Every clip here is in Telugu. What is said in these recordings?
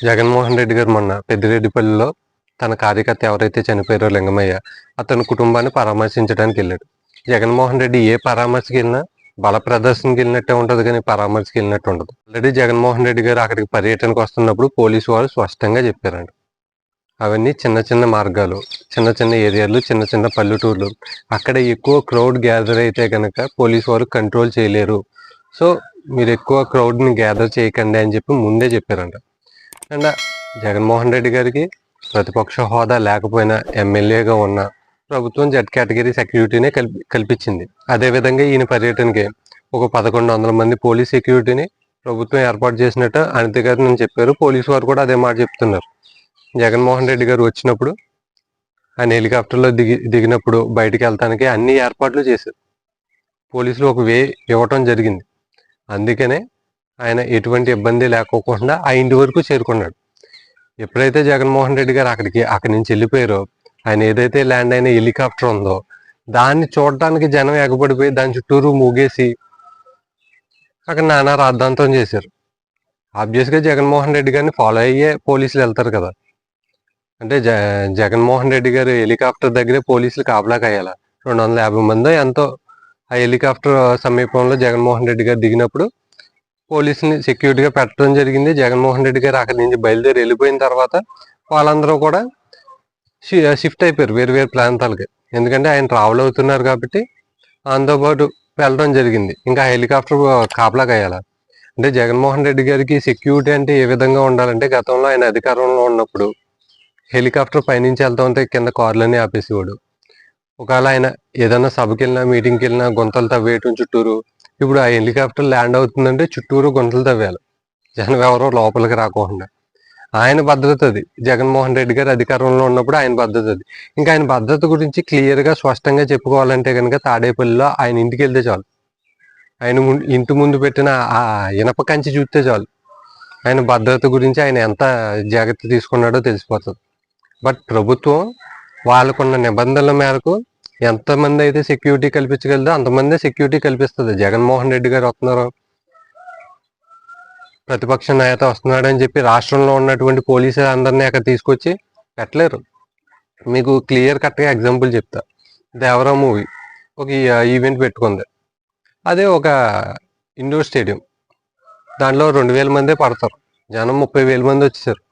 జగన్మోహన్ రెడ్డి గారు మొన్న పెద్దిరెడ్డిపల్లిలో తన కార్యకర్త ఎవరైతే చనిపోయారో లింగమయ్య అతని కుటుంబాన్ని పరామర్శించడానికి వెళ్ళాడు. జగన్మోహన్ రెడ్డి ఏ పరామర్శకి వెళ్ళినా బల ప్రదర్శనకి వెళ్ళినట్టే ఉంటుంది కానీ పరామర్శకి వెళ్ళినట్టు ఉండదు. ఆల్రెడీ జగన్మోహన్ రెడ్డి గారు అక్కడికి పర్యటనకు వస్తున్నప్పుడు పోలీసు వారు స్పష్టంగా చెప్పారండి అవన్నీ చిన్న చిన్న మార్గాలు చిన్న చిన్న ఏరియాలు చిన్న చిన్న పల్లెటూర్లు. అక్కడ ఎక్కువ క్రౌడ్ గ్యాదర్ అయితే కనుక పోలీసు వారు కంట్రోల్ చేయలేరు. సో మీరు ఎక్కువ క్రౌడ్ని గ్యాదర్ చేయకండి అని చెప్పి ముందే చెప్పారంట. అండ్ జగన్మోహన్ రెడ్డి గారికి ప్రతిపక్ష హోదా లేకపోయినా ఎమ్మెల్యేగా ఉన్న ప్రభుత్వం జెడ్ కేటగిరీ సెక్యూరిటీనే కల్పి కల్పించింది. అదేవిధంగా ఈయన పర్యటనకి ఒక పదకొండు వందల మంది పోలీస్ సెక్యూరిటీని ప్రభుత్వం ఏర్పాటు చేసినట్టు అనిత గారు నేను చెప్పారు. పోలీసు వారు కూడా అదే మాట చెప్తున్నారు. జగన్మోహన్ రెడ్డి గారు వచ్చినప్పుడు ఆయన హెలికాప్టర్లో దిగి దిగినప్పుడు బయటికి వెళ్తానికి అన్ని ఏర్పాట్లు చేశారు. పోలీసులు ఒక వే ఇవ్వటం జరిగింది. అందుకనే ఆయన ఎటువంటి ఇబ్బంది లేకోకుండా ఆ ఇంటి వరకు చేరుకున్నాడు. ఎప్పుడైతే జగన్మోహన్ రెడ్డి గారు అక్కడికి అక్కడి నుంచి వెళ్ళిపోయారో ఆయన ఏదైతే ల్యాండ్ అయిన హెలికాప్టర్ ఉందో దాన్ని చూడటానికి జనం ఎగబడిపోయి దాని చుట్టూరు మూగేసి అక్కడ నానా రాద్ధాంతం చేశారు. ఆబ్వియస్గా జగన్మోహన్ రెడ్డి గారిని ఫాలో అయ్యే పోలీసులు వెళ్తారు కదా. అంటే జ జగన్మోహన్ రెడ్డి గారు హెలికాప్టర్ దగ్గరే పోలీసులు కాపలా కాయాల? రెండు వందల యాభై మంది ఎంతో ఆ హెలికాప్టర్ సమీపంలో జగన్మోహన్ రెడ్డి గారు దిగినప్పుడు పోలీసుని సెక్యూరిటీగా పెట్టడం జరిగింది. జగన్మోహన్ రెడ్డి గారు అక్కడి నుంచి బయలుదేరి వెళ్ళిపోయిన తర్వాత వాళ్ళందరూ కూడా షి- షిఫ్ట్ అయిపోయారు వేరు వేరు ప్రాంతాలకి. ఎందుకంటే ఆయన ట్రావెల్ అవుతున్నారు కాబట్టి ఆయనతో పాటు వెళ్ళడం జరిగింది. ఇంకా హెలికాప్టర్ కాపలా కాయాల అంటే జగన్మోహన్ రెడ్డి గారికి సెక్యూరిటీ అంటే ఏ విధంగా ఉండాలంటే గతంలో ఆయన అధికారంలో ఉన్నప్పుడు హెలికాప్టర్ పైనుంచి వెళ్తా ఉంటే కింద కార్లని ఆపేసేవాడు. ఒకవేళ ఆయన ఏదైనా సభకి వెళ్ళినా మీటింగ్కి వెళ్ళినా గుంతలు తవ్వేయటం చుట్టూరు ఇప్పుడు ఆ హెలికాప్టర్ ల్యాండ్ అవుతుందంటే చుట్టూరు గుంటలు తవ్వాలి. జనం ఎవరో లోపలికి రాకుండా ఆయన భద్రత అది. జగన్మోహన్ రెడ్డి గారు అధికారంలో ఉన్నప్పుడు ఆయన భద్రత అది. ఇంకా ఆయన భద్రత గురించి క్లియర్గా స్పష్టంగా చెప్పుకోవాలంటే కనుక తాడేపల్లిలో ఆయన ఇంటికి వెళ్తే చాలు. ఆయన ఇంటి ముందు పెట్టిన ఆ ఇనప కంచి చూస్తే చాలు. ఆయన భద్రత గురించి ఆయన ఎంత జాగ్రత్త తీసుకున్నాడో తెలిసిపోతుంది. బట్ ప్రభుత్వం వాళ్ళకున్న నిబంధనల మేరకు ఎంతమంది అయితే సెక్యూరిటీ కల్పించగలదో అంతమంది సెక్యూరిటీ కల్పిస్తుంది. జగన్మోహన్ రెడ్డి గారు వస్తున్నారు. ప్రతిపక్ష నేత వస్తున్నాడు అని చెప్పి రాష్ట్రంలో ఉన్నటువంటి పోలీసులు అందరినీ అక్కడ తీసుకొచ్చి పెట్టలేరు. మీకు క్లియర్ కట్గా ఎగ్జాంపుల్ చెప్తా. దేవరా మూవీ ఒక ఈవెంట్ పెట్టుకుంది. అదే ఒక ఇండోర్ స్టేడియం. దాంట్లో రెండు వేల మందే పడతారు. జనం ముప్పై వేల మంది వచ్చేసారు.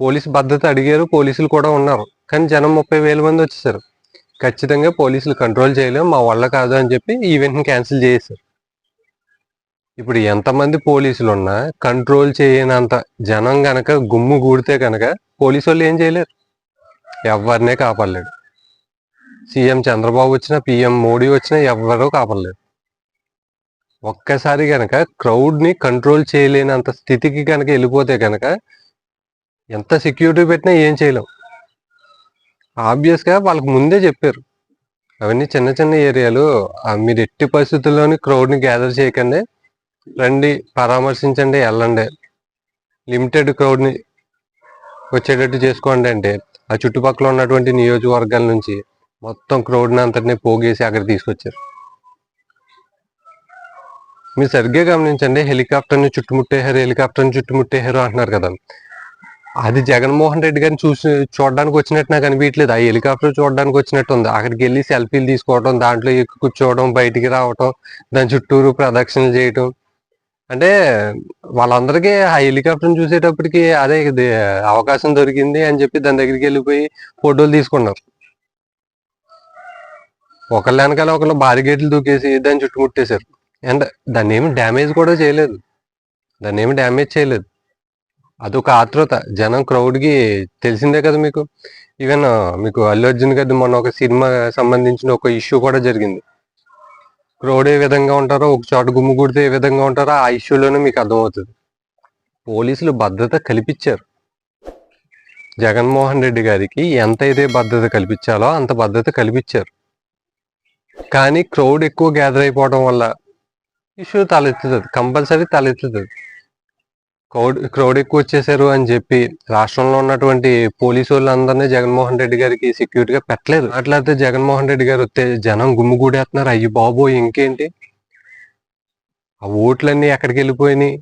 పోలీసు భద్రత అడిగారు పోలీసులు కూడా ఉన్నారు. కానీ జనం ముప్పై వేల మంది వచ్చేసారు. ఖచ్చితంగా పోలీసులు కంట్రోల్ చేయలేము మా వల్ల కాదు అని చెప్పి ఈవెంట్ని క్యాన్సిల్ చేశారు ఇప్పుడు ఎంతమంది పోలీసులు ఉన్నా కంట్రోల్ చేయనంత జనం గనక గుమ్ము గూడితే కనుక పోలీసు వాళ్ళు ఏం చేయలేరు. ఎవరినే కాపాడలేడు. సీఎం చంద్రబాబు వచ్చినా పిఎం మోడీ వచ్చినా ఎవరూ కాపాడలేరు. ఒక్కసారి కనుక క్రౌడ్ని కంట్రోల్ చేయలేనంత స్థితికి గనక వెళ్ళిపోతే కనుక ఎంత సెక్యూరిటీ పెట్టినా ఏం చేయలేం. ఆబ్వియస్గా వాళ్ళకి ముందే చెప్పారు. అవన్నీ చిన్న చిన్న ఏరియాలు. మీరు ఎట్టి పరిస్థితుల్లోని క్రౌడ్ని గ్యాదర్ చేయకండి. రండి పరామర్శించండి వెళ్ళండి. లిమిటెడ్ క్రౌడ్ని వచ్చేటట్టు చేసుకోండి అంటే ఆ చుట్టుపక్కల ఉన్నటువంటి నియోజకవర్గాల నుంచి మొత్తం క్రౌడ్ని అంతటిని పోగేసి అక్కడ తీసుకొచ్చారు. మీరు సరిగ్గా గమనించండి హెలికాప్టర్ని చుట్టుముట్టేశారు హెలికాప్టర్ని చుట్టుముట్టేశారు అంటున్నారు కదా. అది జగన్మోహన్ రెడ్డి గారిని చూసి చూడడానికి వచ్చినట్టు నాకు అనిపించలేదు ఆ హెలికాప్టర్ చూడడానికి వచ్చినట్టు ఉంది. అక్కడికి వెళ్ళి సెల్ఫీలు తీసుకోవడం దాంట్లో ఎక్కువ కూర్చోవడం బయటికి రావటం దాని చుట్టూరు ప్రదక్షిణలు చేయటం. అంటే వాళ్ళందరికీ ఆ హెలికాప్టర్ చూసేటప్పటికి అదే ఇది అవకాశం దొరికింది అని చెప్పి దాని దగ్గరికి వెళ్ళిపోయి ఫోటోలు తీసుకున్నారు. ఒకళ్ళ వెనకాల ఒకళ్ళు బారిగేట్లు దూకేసి దాన్ని చుట్టుముట్టేశారు. అండ్ దాన్ని ఏమి డ్యామేజ్ కూడా చేయలేదు. దాన్ని ఏమి డ్యామేజ్ చేయలేదు. అదొక ఆతృత జనం క్రౌడ్కి తెలిసిందే కదా మీకు? ఈవెన్ మీకు అల్లు అర్జున్ గారి మొన్న ఒక సినిమా సంబంధించిన ఒక ఇష్యూ కూడా జరిగింది. క్రౌడ్ ఏ విధంగా ఉంటారో ఒక చోట గుమ్మికూడితే ఏ విధంగా ఉంటారో ఆ ఇష్యూలోనే మీకు అర్థమవుతుంది. పోలీసులు భద్రత కల్పించారు. జగన్మోహన్ రెడ్డి గారికి ఎంత అయితే భద్రత కల్పించాలో అంత భద్రత కల్పించారు. కానీ క్రౌడ్ ఎక్కువ గ్యాదర్ అయిపోవడం వల్ల ఇష్యూ తలెత్తుతుంది. కంపల్సరీ తలెత్తుతుంది. క్రౌడ్ క్రౌడ్ ఎక్కువ వచ్చేసారు అని చెప్పి రాష్ట్రంలో ఉన్నటువంటి పోలీసు వాళ్ళందరినీ జగన్మోహన్ రెడ్డి గారికి సెక్యూరిటీగా పెట్టలేదు. అట్లయితే జగన్మోహన్ రెడ్డి గారు వస్తే జనం గుమ్ముగూడేస్తున్నారు అయ్యి బాబో ఇంకేంటి? ఆ ఓట్లన్నీ ఎక్కడికి వెళ్ళిపోయినాయి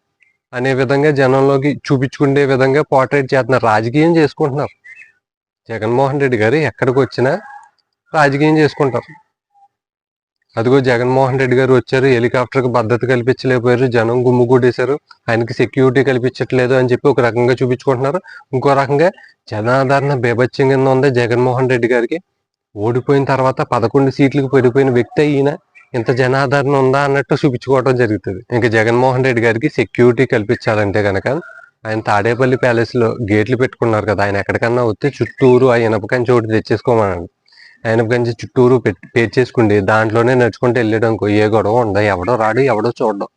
అనే విధంగా జనంలోకి చూపించుకునే విధంగా పోర్ట్రేట్ చేస్తున్నారు. రాజకీయం చేసుకుంటున్నారు. జగన్మోహన్ రెడ్డి గారు ఎక్కడికి వచ్చినా రాజకీయం చేసుకుంటారు. అదిగో జగన్మోహన్ రెడ్డి గారు వచ్చారు హెలికాప్టర్కి భద్రత కల్పించలేకపోయారు జనం గుమ్ముగూడేశారు ఆయనకి సెక్యూరిటీ కల్పించట్లేదు అని చెప్పి ఒక రకంగా చూపించుకుంటున్నారు. ఇంకో రకంగా జనాదరణ బేభత్యం కింద ఉంది జగన్మోహన్ రెడ్డి గారికి. ఓడిపోయిన తర్వాత పదకొండు సీట్లకు పడిపోయిన వ్యక్తి ఈయన ఇంత జనాదరణ ఉందా అన్నట్టు చూపించుకోవడం జరుగుతుంది. ఇంకా జగన్మోహన్ రెడ్డి గారికి సెక్యూరిటీ కల్పించాలంటే కనుక ఆయన తాడేపల్లి ప్యాలెస్లో గేట్లు పెట్టుకున్నారు కదా ఆయన ఎక్కడికన్నా వస్తే చుట్టూరు ఆ ఇనపకాయ చోటు తెచ్చేసుకోమన్నాడు ఆ ఇనప చుట్టూరు పేర్ పేర్చేసుకుండి దాంట్లోనే నడుచుకుంటూ వెళ్ళడం ఏ గొడవ ఉండదు ఎవడో రాడు ఎవడో చూడడం.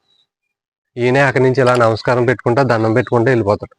ఈయనే అక్కడి నుంచి ఇలా నమస్కారం పెట్టుకుంటా దండం పెట్టుకుంటూ వెళ్ళిపోతాడు.